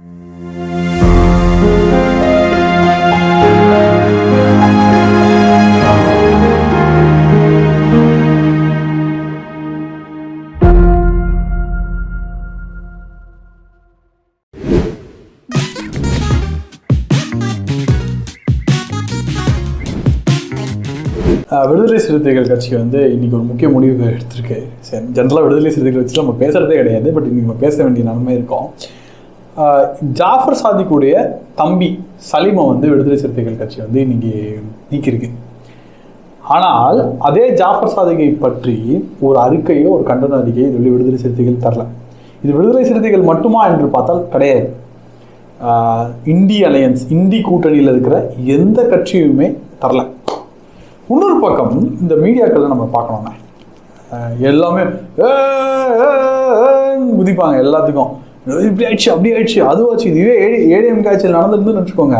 ஆஹ் விடுதலை சிறுத்தைகள் கட்சி வந்து இன்னைக்கு ஒரு முக்கிய முடிவு எடுத்திருக்கு. ஜென்ரலாக விடுதலை சிறுத்தைகள் வச்சு நம்ம பேசுறதே கிடையாது பட் இன்னைக்கு நம்ம பேச வேண்டிய நிலைமை இருக்கும். ஜாஃபர் சாதிக்குடைய தம்பி சலீமை வந்து விடுதலை சிறுத்தைகள் கட்சி வந்து இன்னைக்கு நீக்கியிருக்கு. ஆனால் அதே ஜாஃபர் சாதிகை பற்றி ஒரு அறிக்கையோ ஒரு கண்டன அறிக்கையோ இது விடுதலை சிறுத்தைகள் தரல. இது விடுதலை சிறுத்தைகள் மட்டுமா என்று பார்த்தால் கிடையாது. இந்தி அலையன்ஸ் இந்தி கூட்டணியில் இருக்கிற எந்த கட்சியுமே தரல. இன்னொரு பக்கம் இந்த மீடியாக்களில் நம்ம பார்க்கணும்னா எல்லாமே குதிப்பாங்க எல்லாத்துக்கும். இப்படி ஆயிடுச்சு அப்படி ஆயிடுச்சு. அதுவாச்சு இதுவே ஏடி ஏடிஎம் காய்ச்சல் நடந்துருந்துன்னு வச்சுக்கோங்க.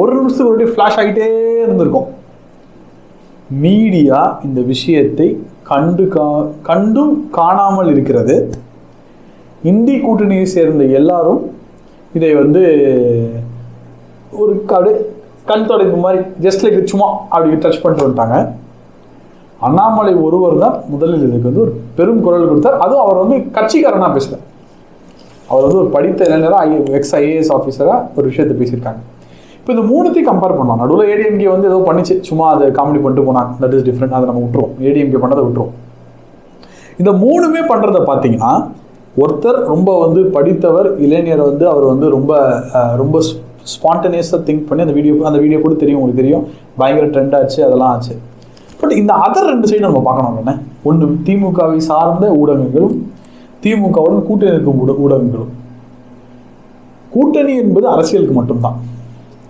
ஒரு நிமிஷத்துக்கு ஒரு ஃப்ளாஷ் ஆகிட்டே இருந்திருக்கும். மீடியா இந்த விஷயத்தை கண்டு கா கண்டும் காணாமல் இருக்கிறது. இந்தி கூட்டணியை சேர்ந்த எல்லாரும் இதை வந்து ஒரு கடு கண் தொடைப்பு மாதிரி ஜஸ்ட் லைக் சும்மா அப்படி டச் பண்ணிட்டு வந்துட்டாங்க. அண்ணாமலை ஒருவர் தான் முதலில் இதுக்கு வந்து ஒரு பெரும் குரல் கொடுத்தார். அதுவும் அவர் வந்து கட்சிக்காரனா பேசல அவர் வந்து ஒரு படித்த இளைஞராக எக்ஸ் ஐஏஎஸ் ஆஃபீஸராக ஒரு விஷயத்தை பேசியிருக்காங்க. இப்போ இந்த மூணுத்தையும் கம்பேர் பண்ணலாம். நடுவில் ஏடிஎம்கே வந்து ஏதோ பண்ணிச்சு. சும்மா அதை காமெடி பண்ணிட்டு போனாங்க. தட் இஸ் டிஃப்ரெண்ட் அதை நம்ம விட்டுருவோம். ஏடிஎம்கே பண்ணதை விட்டுருவோம். இந்த மூணுமே பண்ணுறத பார்த்தீங்கன்னா ஒருத்தர் ரொம்ப வந்து படித்தவர் இளைஞர் வந்து அவர் வந்து ரொம்ப ரொம்ப ஸ்பான்டனியஸாக திங்க் பண்ணி அந்த வீடியோ அந்த வீடியோ கூட தெரியும் உங்களுக்கு தெரியும். பயங்கர ட்ரெண்ட் ஆச்சு அதெல்லாம் ஆச்சு. பட் இந்த அதர் ரெண்டு சைடு நம்ம பார்க்கணும் என்ன? ஒன்று திமுகவை சார்ந்த ஊடகங்களும் திமுகவுடன் கூட்டணி இருக்கும் ஊட ஊடகங்களும். கூட்டணி என்பது அரசியலுக்கு மட்டும்தான்.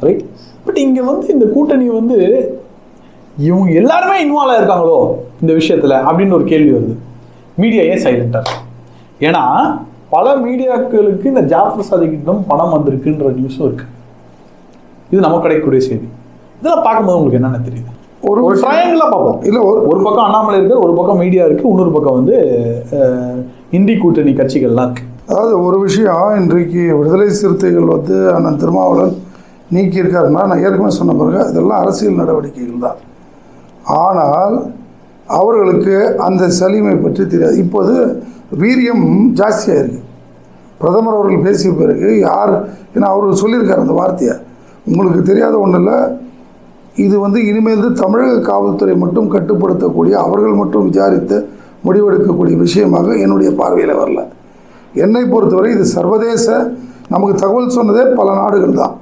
ரைட் பட் இங்கே வந்து இந்த கூட்டணி வந்து இவங்க எல்லாருமே இன்வால்வ் ஆயிருக்காங்களோ இந்த விஷயத்துல அப்படின்னு ஒரு கேள்வி வருது. மீடியா ஏன் சைலண்டா ஏன்னா பல மீடியாக்களுக்கு இந்த ஜாஃபர் சாதிக்கிட்டும் பணம் வந்திருக்குன்ற நியூஸும் இருக்கு. இது நமக்கு கிடைக்கக்கூடிய செய்தி. இதெல்லாம் பார்க்கும்போது உங்களுக்கு என்னென்ன தெரியுது? ஒரு ஒரு ட்ரையாங்கிளாக பார்ப்போம். இல்லை ஒரு ஒரு பக்கம் அண்ணாமலை இருக்கு ஒரு பக்கம் மீடியா இருக்கு இன்னொரு பக்கம் வந்து இந்தி கூட்டணி கட்சிகள்லாம் அதாவது ஒரு விஷயம் இன்றைக்கு விடுதலை சிறுத்தைகள் வந்து அண்ணன் திருமாவளவன் நீக்கியிருக்காருன்னா நான் ஏற்கனவே சொன்ன பிறகு இதெல்லாம் அரசியல் நடவடிக்கைகள் தான். ஆனால் அவர்களுக்கு அந்த சலிமை பற்றி தெரியாது. இப்போது வீரியம் ஜாஸ்தியாக இருக்குது பிரதமர் அவர்கள் பேசிய பிறகு யார் ஏன்னா அவர் சொல்லியிருக்கார் அந்த வார்த்தையை. உங்களுக்கு தெரியாத ஒன்றும் இல்லை இது வந்து இனிமேல் தமிழக காவல்துறை மட்டும் கட்டுப்படுத்தக்கூடிய அவர்கள் மட்டும் விசாரித்து முடிவெடுக்கக்கூடிய விஷயமாக என்னுடைய பார்வையில் வரல. என்னை பொறுத்தவரை இது சர்வதேச நமக்கு தகவல் சொன்னதே பல நாடுகள் தான்.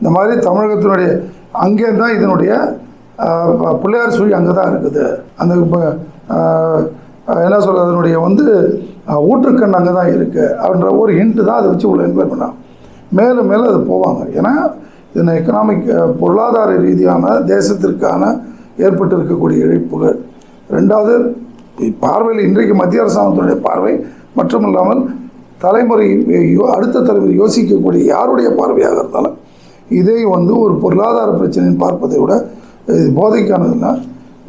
இந்த மாதிரி தமிழகத்தினுடைய அங்கே தான் இதனுடைய பிள்ளையார் சுழி அங்கே தான் இருக்குது. அந்த என்ன சொல்கிறது அதனுடைய வந்து ஊற்றுக்கண் அங்கே தான் இருக்குது அப்படின்ற ஒரு ஹிண்ட்டு தான் அதை வச்சு உள்ள இன்வைட் பண்ணாங்க மேலும் மேலும் அது போவாங்க. ஏன்னா இதன் எக்கனாமிக் பொருளாதார ரீதியான தேசத்திற்கான ஏற்பட்டு இருக்கக்கூடிய இழப்புகள். ரெண்டாவது பார்வையில் இன்றைக்கு மத்திய அரசாங்கத்தினுடைய பார்வை மட்டுமல்லாமல் தலைமுறை யோ- அடுத்த தலைமுறை யோசிக்கக்கூடிய யாருடைய பார்வையாக இருந்தாலும் இதை வந்து ஒரு பொருளாதார பிரச்சனைன்னு பார்ப்பதை விட இது போதைக்கானதுன்னா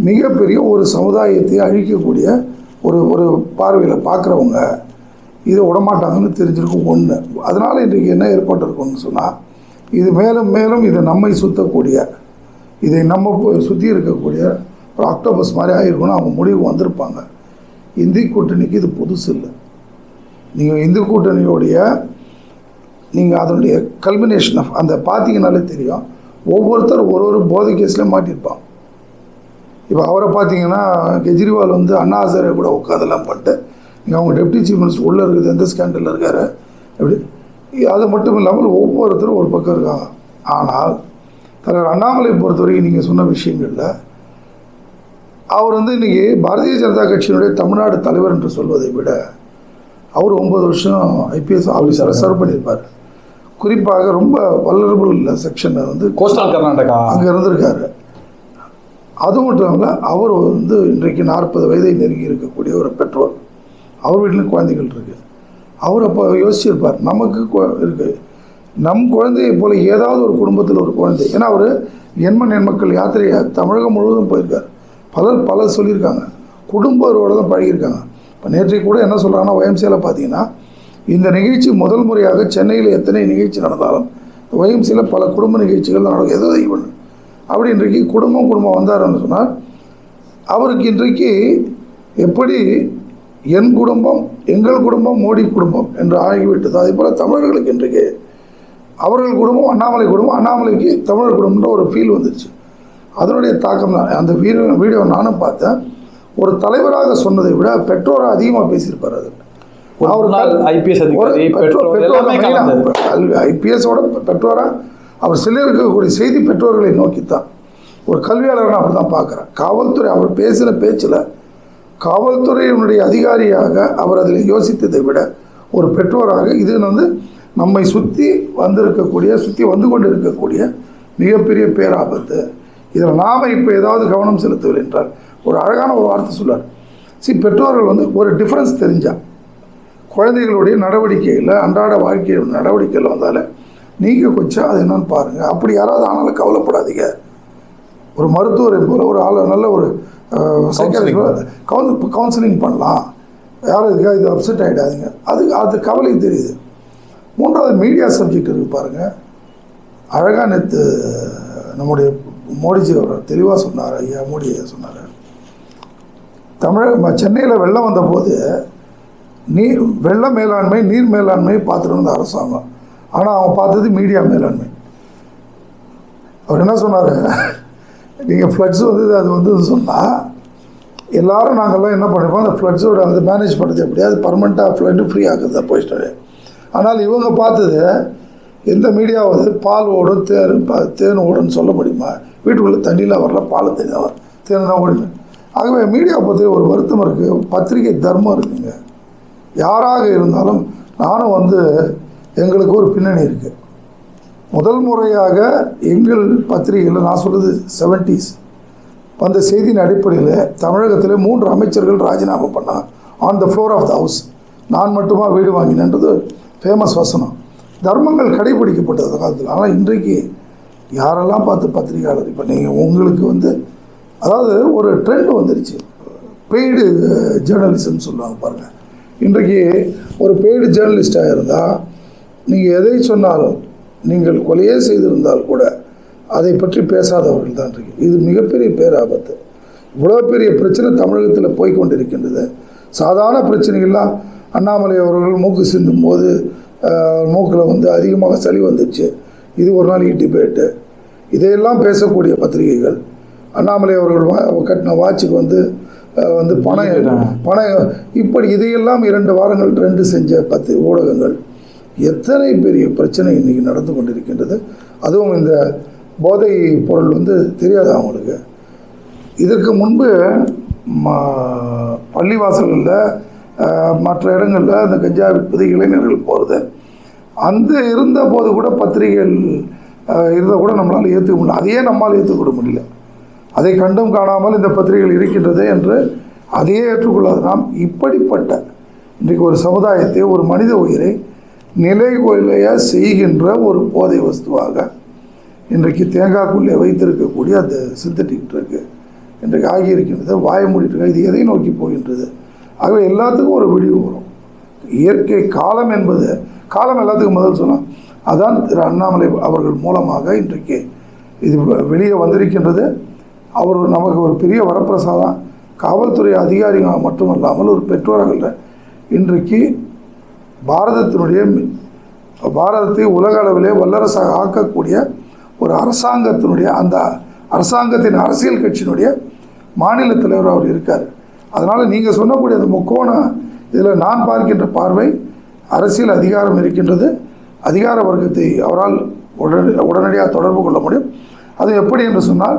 மிகப்பெரிய ஒரு சமுதாயத்தை அழிக்கக்கூடிய ஒரு ஒரு பார்வையில் பார்க்குறவங்க இதை விடமாட்டாங்கன்னு தெரிஞ்சிருக்கும் ஒன்று அதனால் இன்றைக்கு என்ன ஏற்பட்டிருக்கும்னு சொன்னால் இது மேலும் மேலும் இதை நம்மை சுற்றக்கூடிய இதை நம்ம சுற்றி இருக்கக்கூடிய ஒரு ஆக்டோபஸ் மாதிரி ஆகிருக்குன்னு அவங்க முடிவு வந்திருப்பாங்க. இந்தி கூட்டணிக்கு இது புதுசு இல்லை. நீங்கள் இந்து கூட்டணியோடைய நீங்கள் அதனுடைய கல்மினேஷன் ஆஃப் அந்த பார்த்தீங்கனாலே தெரியும். ஒவ்வொருத்தர் ஒரு ஒரு போதை கேஸ்லேயும் மாட்டியிருப்பான் இப்போ அவரை பார்த்தீங்கன்னா கெஜ்ரிவால் வந்து அண்ணா ஹசாரே கூட உட்காதெல்லாம் பண்ணிட்டு நீங்கள் அவங்க டெப்டி சீஃப் மினிஸ்டர் உள்ளே இருக்குது எந்த ஸ்கேண்டலில் இருக்காரு? அப்படி. அது மட்டும் இல்லாமல் ஒவ்வொருத்தரும் ஒரு பக்கம் இருக்காங்க. ஆனால் தலைவர் அண்ணாமலை பொறுத்த வரைக்கும் நீங்கள் சொன்ன விஷயங்களில் அவர் வந்து இன்றைக்கி பாரதிய ஜனதா கட்சியினுடைய தமிழ்நாடு தலைவர் என்று சொல்வதை விட அவர் ஒம்பது வருஷம் ஐபிஎஸ் ஆஃபீஸரை சர்வ் பண்ணியிருப்பார். குறிப்பாக ரொம்ப வல்லரபுள் செக்ஷனை வந்து கோஸ்டல் கர்நாடகா. அங்கே இருந்திருக்காரு. அது மட்டும் இல்லை அவர் வந்து இன்றைக்கு நாற்பது வயதை நெருங்கி இருக்கக்கூடிய ஒரு பெற்றோர். அவர் வீட்டிலும் குழந்தைகள் இருக்கு. அவர் அப்போ யோசிச்சிருப்பார் நமக்கு கு- இருக்கு. நம் குழந்தையை போல ஏதாவது ஒரு குடும்பத்தில் ஒரு குழந்தை. ஏன்னா அவர் எண்மண் எண்மக்கள் யாத்திரையை தமிழகம் முழுவதும் போயிருக்கார். பலர் பலர் சொல்லியிருக்காங்க. குடும்பரோடு தான் பழகியிருக்காங்க. இப்போ நேற்றைக்கு கூட என்ன சொல்கிறாங்கன்னா ஒயம்சியில் பார்த்தீங்கன்னா இந்த நிகழ்ச்சி முதல் முறையாக சென்னையில் எத்தனை நிகழ்ச்சி நடந்தாலும் ஒயம்சியில் பல குடும்ப நிகழ்ச்சிகள் நடக்கும். எதோ ஈவன் அப்படி இன்றைக்கு குடும்பம் குடும்பம் வந்தாருன்னு சொன்னால் அவருக்கு இன்றைக்கு எப்படி என் குடும்பம் எங்கள் குடும்பம் மோடி குடும்பம் என்று ஆகிவிட்டது அதே போல் தமிழர்களுக்கு இன்றைக்கு அவர்கள் குடும்பம் அண்ணாமலை குடும்பம் அண்ணாமலைக்கு தமிழர் குடும்பம்ன்ற ஒரு ஃபீல் வந்துருச்சு. அதனுடைய தாக்கம் தான். அந்த வீடியோ வீடியோ நானும் பார்த்தேன். ஒரு தலைவராக சொன்னதை விட பெற்றோராக அதிகமாக பேசியிருப்பார் அது. நாள் ஐபிஎஸ் ஐபிஎஸோட பெற்றோராக அவர் சொல்லியிருக்கக்கூடிய செய்தி பெற்றோர்களை நோக்கித்தான். ஒரு கல்வியாளர் நான் அப்படி தான் பார்க்குறேன் காவல்துறை அவர் பேசின பேச்சில் காவல்துறையினுடைய அதிகாரியாக அவர் அதில் யோசித்ததை விட ஒரு பெற்றோராக இது வந்து நம்மை சுற்றி வந்திருக்கக்கூடிய சுற்றி வந்து கொண்டு இருக்கக்கூடிய மிகப்பெரிய பேராபத்து. இதில் நாம் இப்போ ஏதாவது கவனம் செலுத்தவில்லை என்றால் ஒரு அழகான ஒரு வார்த்தை சொல்லார் சி பெற்றோர்கள் வந்து ஒரு டிஃப்ரென்ஸ் தெரிஞ்சா குழந்தைகளுடைய நடவடிக்கையில் அன்றாட வாழ்க்கையில் நடவடிக்கையில் வந்தாலே நீங்கள் கொஞ்சம் அது என்னன்னு பாருங்கள் அப்படி யாராவது ஆனாலும் கவலைப்படாதீங்க. ஒரு மருத்துவரை போல ஒரு ஆள் நல்ல ஒரு கவுன் கவுன்சிலிங் பண்ணலாம். யாரும் இதுக்காக இது அப்செட் ஆகிடாதீங்க அது அது கவலை தெரியுது. மூன்றாவது மீடியா சப்ஜெக்ட் இருக்குது பாருங்கள் அழகாக நேற்று நம்முடைய மோடிஜி அவர் தெளிவாக சொன்னார் ஐயா மோடி ஐயா சொன்னார். தமிழக சென்னையில் வெள்ளம் வந்தபோது நீர் வெள்ள மேலாண்மை நீர் மேலாண்மை பார்த்துட்டு வந்த அரசாங்கம். ஆனால் அவங்க பார்த்தது மீடியா மேலாண்மை. அவர் என்ன சொன்னார்? நீங்கள் ஃப்ளட்ஸ் வந்து அது வந்து சொன்னால் எல்லாரும் நாங்கள்லாம் என்ன பண்ணிப்போம் அந்த ஃப்ளட்ஸோட அது மேனேஜ் பண்ணுறது எப்படியாது அது பர்மனெண்ட்டாக ஃப்ளட்டு ஃப்ரீ ஆகுது போயிட்டு ஆனால் இவங்க பார்த்தது எந்த மீடியாவது பால் ஓடும் தேன் தேன் ஓடுன்னு சொல்ல முடியுமா? வீட்டுக்குள்ளே தண்ணியில் வரல பால் தண்ணி வர தேன் தான் ஓடுங்க ஆகவே மீடியா பற்றி ஒரு வருத்தம் இருக்குது பத்திரிகை தர்மம் இருக்குங்க. யாராக இருந்தாலும் நானும் வந்து எங்களுக்கு ஒரு பின்னணி இருக்குது முதல் முறையாக எங்கள் பத்திரிகையில் நான் சொல்கிறது செவன்ட்டீஸ் வந்த செய்தியின் அடிப்படையில் தமிழகத்தில் மூன்று அமைச்சர்கள் ராஜினாமா பண்ணாங்க. On the floor of the house நான் மட்டுமா வீடு வாங்கினேன்றது ஃபேமஸ் வசனம். தர்மங்கள் கடைபிடிக்கப்பட்டது அந்த காலத்தில். ஆனால் இன்றைக்கு யாரெல்லாம் பார்த்து பத்திரிகையாளர்? இப்போ நீங்கள் உங்களுக்கு வந்து அதாவது ஒரு ட்ரெண்ட் வந்துருச்சு. பெய்டு ஜேர்னலிசம் uh, சொல்லுவாங்க பாருங்கள் இன்றைக்கு ஒரு பெய்டு ஜேர்னலிஸ்டாக இருந்தால் நீங்கள் எதை சொன்னாலும் நீங்கள் கொலையே செய்திருந்தால் கூட அதை பற்றி பேசாதவர்கள் தான் இருக்கு இது மிகப்பெரிய பேராபத்து. இவ்வளோ பெரிய பிரச்சனை தமிழகத்தில் போய்கொண்டிருக்கின்றது சாதாரண பிரச்சனைகள்லாம் அண்ணாமலை அவர்கள் மூக்கு சிந்தும் போது மூக்கில் வந்து அதிகமாக சளி வந்துச்சு. இது ஒரு நாளைக்கு டிபேட்டு இதையெல்லாம் பேசக்கூடிய பத்திரிகைகள் அண்ணாமலை அவர்கள் வா கட்டின வாட்சுக்கு வந்து வந்து பணம் பணம் இப்படி இதையெல்லாம் இரண்டு வாரங்கள் ரெண்டு செஞ்ச பத்து ஊடகங்கள் எத்தனை பெரிய பிரச்சனை இன்னைக்கு நடந்து கொண்டிருக்கின்றது. அதுவும் இந்த போதை பொருள் வந்து தெரியாது அவங்களுக்கு இதற்கு முன்பு ம- பள்ளிவாசல்களில் மற்ற இடங்களில் அந்த கஞ்சா விற்பது இளைஞர்கள் போகிறது அந்த இருந்த போது கூட பத்திரிகைகள் இருந்தால் கூட நம்மளால் ஏற்றுக்க முடியல. அதையே நம்மால் ஏற்றுக்கொள்ள முடியல. அதை கண்டும் காணாமல் இந்த பத்திரிகைகள் இருக்கின்றது என்று அதையே ஏற்றுக்கொள்ளாது. நாம் இப்படிப்பட்ட இன்றைக்கு ஒரு சமுதாயத்தை ஒரு மனித உயிரை நிலை கொலைய செய்கின்ற ஒரு போதை வஸ்துவாக இன்றைக்கு தேங்காய்க்குள்ளே வைத்திருக்கக்கூடிய அந்த சிந்தட்டிக் ட்ரக்கு இன்றைக்கு ஆகியிருக்கின்றது. வாய மூடிட்டு இது எதை நோக்கி போகின்றது? ஆகவே எல்லாத்துக்கும் ஒரு விடிவு வரும். இயற்கை காலம் என்பது காலம் எல்லாத்துக்கும் முதல் சொன்னால் அதான் திரு அண்ணாமலை அவர்கள் மூலமாக இன்றைக்கு இது வெளியே வந்திருக்கின்றது. அவர் நமக்கு ஒரு பெரிய வரப்பிரசாதம். காவல்துறை அதிகாரிகள் மட்டுமல்லாமல் ஒரு பெற்றோர்கள் இன்றைக்கு பாரதத்தினுடைய பாரதத்தை உலக அளவிலே வல்லரசாக ஆக்கக்கூடிய ஒரு அரசாங்கத்தினுடைய அந்த அரசாங்கத்தின் அரசியல் கட்சியினுடைய மாநில தலைவர் அவர் இருக்கார். அதனால் நீங்கள் சொன்னக்கூடிய அந்த முக்கோண இதில் நான் பார்க்கின்ற பார்வை அரசியல் அதிகாரம் இருக்கின்றது அதிகார வர்க்கத்தை அவரால் உடனடி உடனடியாக தொடர்பு கொள்ள முடியும். அது எப்படி என்று சொன்னால்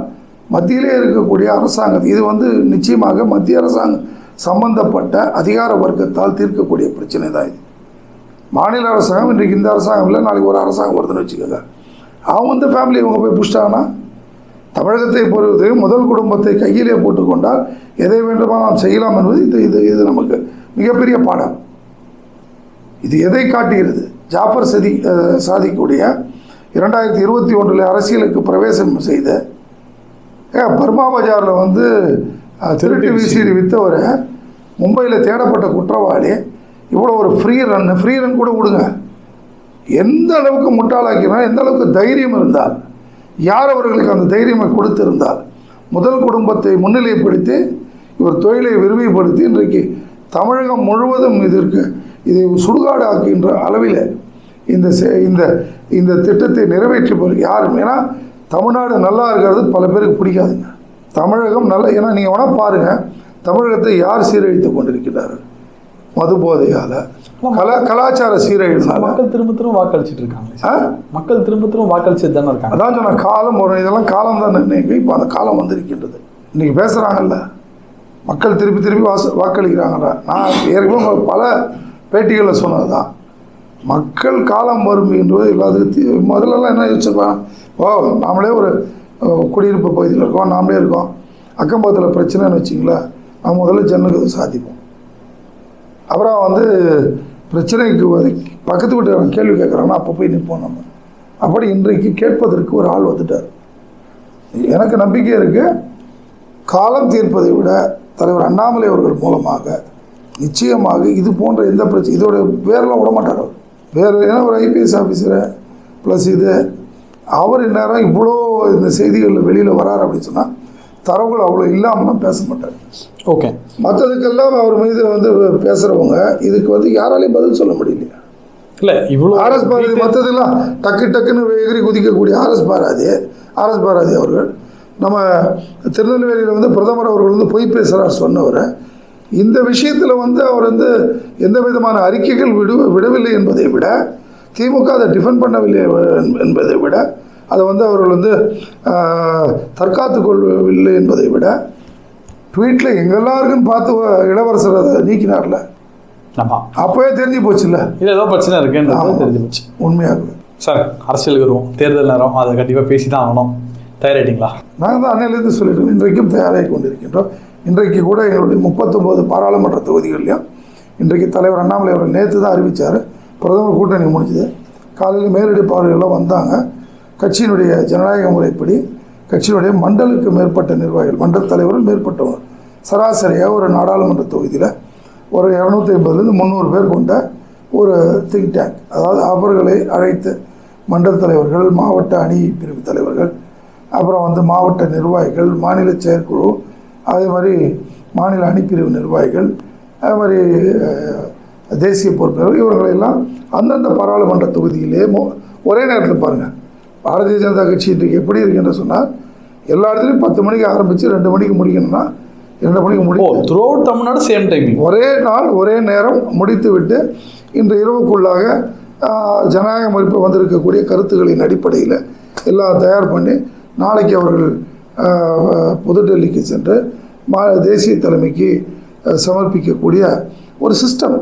மத்தியிலே இருக்கக்கூடிய அரசாங்கம் இது வந்து நிச்சயமாக மத்திய அரசாங்கம் சம்பந்தப்பட்ட அதிகார வர்க்கத்தால் தீர்க்கக்கூடிய பிரச்சனை தான் இது. மாநில அரசாங்கம் இன்றைக்கு இந்த அரசாங்கம் இல்லை நாளைக்கு ஒரு அரசாங்கம் வருதுன்னு வச்சுக்கோங்க. அவங்க வந்து ஃபேமிலி இவங்க போய் புஷ்டாங்கன்னா தமிழகத்தை பொறுத்து முதல் குடும்பத்தை கையிலே போட்டுக்கொண்டால் எதை வேண்டுமானால் நாம் செய்யலாம் என்பது இது இது இது நமக்கு மிகப்பெரிய பாடம். இது எதை காட்டுகிறது? ஜாஃபர் சதி சாதிக்குடைய இரண்டாயிரத்தி இருபத்தி ஒன்றில் அரசியலுக்கு பிரவேசம் செய்த பர்மா பஜாரில் வந்து திருட்டு வீசி விற்றவரை மும்பையில் தேடப்பட்ட குற்றவாளி இவ்வளோ ஒரு ஃப்ரீ ரன் ஃப்ரீ ரன் கூட விடுங்க. எந்த அளவுக்கு முட்டாளாக்கினா எந்த அளவுக்கு தைரியம் இருந்தால் யார் அவர்களுக்கு அந்த தைரியமாக கொடுத்திருந்தார்? முதல் குடும்பத்தை முன்னிலைப்படுத்தி இவர் தொழிலை விரிவுபடுத்தி இன்றைக்கு தமிழகம் முழுவதும் இதற்கு இதை சுடுகாடு ஆக்குகின்ற அளவில் இந்த இந்த இந்த திட்டத்தை நிறைவேற்றி யாரும் ஏன்னா தமிழ்நாடு நல்லா இருக்கிறது பல பேருக்கு பிடிக்காதுங்க. தமிழகம் நல்ல ஏன்னா நீங்கள் வேணால் பாருங்கள் தமிழகத்தை யார் சீரழித்து கொண்டிருக்கிறார்கள்? மது போதையால் கலா கலாச்சார சீரழிவுனால. மக்கள் திரும்ப திரும்ப வாக்களிச்சிட்டு இருக்காங்க? மக்கள் திரும்ப திரும்ப வாக்களிச்சுட்டு தானே இருக்காங்க. அதான் சொன்ன காலம் வரும் இதெல்லாம் காலம் தான். நிர்ணயிக்கும் இப்போ அந்த காலம் வந்திருக்கின்றது. இன்னைக்கு பேசுகிறாங்கல்ல மக்கள் திருப்பி திருப்பி வாச வாக்களிக்கிறாங்கல்ல நான் ஏற்கனவே பல பேட்டிகளில் சொன்னது தான் மக்கள் காலம் வரும் என்பது எல்லாத்துக்கும் முதல்லலாம் என்ன யோசிச்சிருப்பாங்க? ஓ நாமளே ஒரு குடியிருப்பு பகுதியில் இருக்கோம் நாமளே இருக்கோம். அக்கம் பக்கத்தில் பிரச்சனைன்னு வச்சிங்களேன். நம்ம முதல்ல ஜன்னலுக்கு சாத்திப்போம். அப்புறம் வந்து பிரச்சனைக்கு வந்து பக்கத்து வீட்டுக்காரன் கேள்வி கேட்குறாங்கன்னா அப்போ போய் நிற்போம் நம்ம. அப்படி இன்றைக்கு கேட்பதற்கு ஒரு ஆள் வந்துட்டார். எனக்கு நம்பிக்கை இருக்கு. காலம் தீர்ப்பதை விட தலைவர் அண்ணாமலை அவர்கள் மூலமாக நிச்சயமாக இது போன்ற எந்த பிரச்சனை இதோட வேறெல்லாம் விட மாட்டார் அவர். வேறு ஏன்னா ஒரு ஐபிஎஸ் ஆஃபீஸரு ப்ளஸ் இது. அவர் இந்நேரம் இவ்வளோ இந்த செய்திகள் வெளியில் வரார் அப்படின்னு சொன்னால் தரவுகள் அவ்வளோ இல்லாமலாம் பேச மாட்டார். ஓகே. மற்றதுக்கெல்லாம் அவர் மீது வந்து பேசுகிறவங்க இதுக்கு வந்து யாராலையும் பதில் சொல்ல முடியலையா இல்ல இவ்வளவு ஆர்எஸ் பாரதி மற்றதெல்லாம் டக்கு டக்குன்னு எகிரி குதிக்கக்கூடிய R S Bharathi R S Bharathi அவர்கள். நம்ம திருநெல்வேலியில் வந்து பிரதமர் அவர்கள் வந்து பொய் பேசுகிறார் சொன்னவர். இந்த விஷயத்தில் வந்து அவர் வந்து எந்த விதமான அறிக்கைகள் விடு விடவில்லை என்பதை விட திமுக அதை டிஃபெண்ட் பண்ணவில்லை என்ப- என்பதை விட அதை வந்து அவர்கள் வந்து தற்காத்து கொள்ளவில்லை என்பதை விட ட்வீட்டில் எங்கெல்லாம் இருக்குன்னு பார்த்து இளவரசர் அதை நீக்கினார்ல? அப்போவே தெரிஞ்சு போச்சுல்ல? இல்ல ஏதோ பிரச்சனை இருக்குன்றது தெரிஞ்சு போச்சு. உண்மையாகவே சார் அரசியலுக்கு வருவோம். தேர்தல் நேரம் அதை கண்டிப்பா பேசி தான் ஆகணும். தயாராயிட்டீங்களா? நாங்கள் தான் அன்னையிலேருந்து சொல்லிட்டோம் இன்றைக்கும் தயாராகி கொண்டிருக்கின்றோம். இன்றைக்கு கூட எங்களுடைய முப்பத்தொம்போது பாராளுமன்ற தொகுதிகள்லையும் இன்றைக்கு தலைவர் அண்ணாமலை அவர்கள் நேற்று தான் அறிவித்தார் பிரதமர் கூட்டணி முடிஞ்சுது. காலையில் மேலடி பார்வையெல்லாம் வந்தாங்க. கட்சியினுடைய ஜனநாயக முறைப்படி கட்சியினுடைய மண்டலுக்கு மேற்பட்ட நிர்வாகிகள் மண்டல் தலைவர்கள் மேற்பட்டவங்க சராசரியாக ஒரு நாடாளுமன்ற தொகுதியில் ஒரு இரநூத்தி ஐம்பதுலேருந்து முந்நூறு பேர் கொண்ட ஒரு திங்க் டேங்க் அதாவது அவர்களை அழைத்து மண்டல் தலைவர்கள் மாவட்ட அணி பிரிவு தலைவர்கள் அப்புறம் வந்து மாவட்ட நிர்வாகிகள் மாநில செயற்குழு அதே மாதிரி மாநில அணிப்பிரிவு நிர்வாகிகள் அதே மாதிரி தேசிய பொறுப்பினர்கள் இவர்களெல்லாம் அந்தந்த பாராளுமன்ற தொகுதியிலே மோ ஒரே நேரத்தில் பாருங்கள் பாரதிய ஜனதா கட்சி இன்றைக்கு எப்படி இருக்குன்னு சொன்னால் எல்லா இடத்துலையும் பத்து மணிக்கு ஆரம்பித்து ரெண்டு மணிக்கு முடிக்கணும்னா இரண்டு மணிக்கு முடியும் throughout Tamil Nadu same timing ஒரே நாள் ஒரே நேரம் முடித்துவிட்டு இன்று இரவுக்குள்ளாக ஜனநாயக மறுப்பு வந்திருக்கக்கூடிய கருத்துக்களின் அடிப்படையில் எல்லாம் தயார் பண்ணி நாளைக்கு அவர்கள் புதுடெல்லிக்கு சென்று மா தேசிய தலைமைக்கு சமர்ப்பிக்கக்கூடிய ஒரு சிஸ்டம்